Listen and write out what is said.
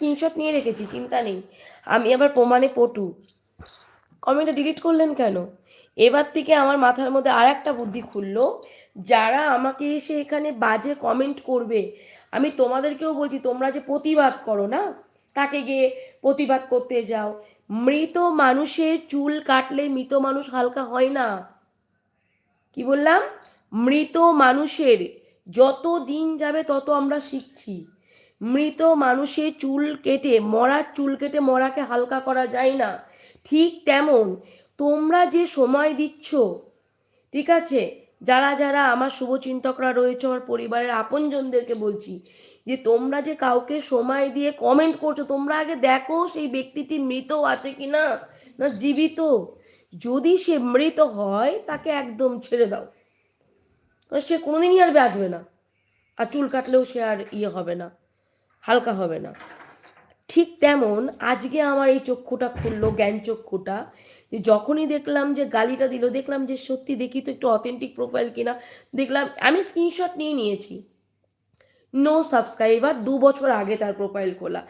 Screenshot নিয়ে রেখেছি, চিন্তা নেই। আমি আবার প্রমাণে পটু। কমেন্টটা ডিলিট করলেন কেন? এবার থেকে আমার মাথার মধ্যে আর একটা বুদ্ধি খুললো, যারা আমাকে এসে এখানে বাজে কমেন্ট করবে, আমি তোমাদেরকেও বলছি, তোমরা যে প্রতিবাদ করো না? তাকে গিয়ে প্রতিবাদ করতে যাও। মৃত মানুষের চুল কাটলে মৃত মানুষ হালকা হয় না। কি বললাম? মৃত মানুষের যত দিন যাবে তত আমরা শিখছি। মৃত মানুষের চুল কেটে মরার চুল কেটে মরাকে হালকা করা যায় না। ঠিক তেমন তোমরা যে সময় দিচ্ছ, ঠিক আছে? যারা যারা আমার শুভচিন্তকরা রয়েছে, আমার পরিবারের আপনজনদেরকে বলছি, যে তোমরা যে কাউকে সময় দিয়ে কমেন্ট করছ, তোমরা আগে দেখো সেই ব্যক্তিটি মৃত আছে কি না না জীবিত? যদি সে মৃত হয়, তাকে একদম ছেড়ে দাও। সে কোনোদিনই আর বাঁচবে না। আর চুল কাটলেও সে আর ইয়ে হবে না। হালকা হবে না। ঠিক তেমন আজকে আমার এই চক্ষুটা খুললো, জ্ঞান চক্ষুটা। যে যখনই দেখলাম যে গালিটা দিল, দেখলাম যে সত্যি দেখি তো একটু অথেন্টিক প্রোফাইল কিনা। দেখলাম, আমি স্ক্রিনশট নিয়ে নিয়েছি। নো সাবস্ক্রাইবার দু বছর আগে তার প্রোফাইল খোলা।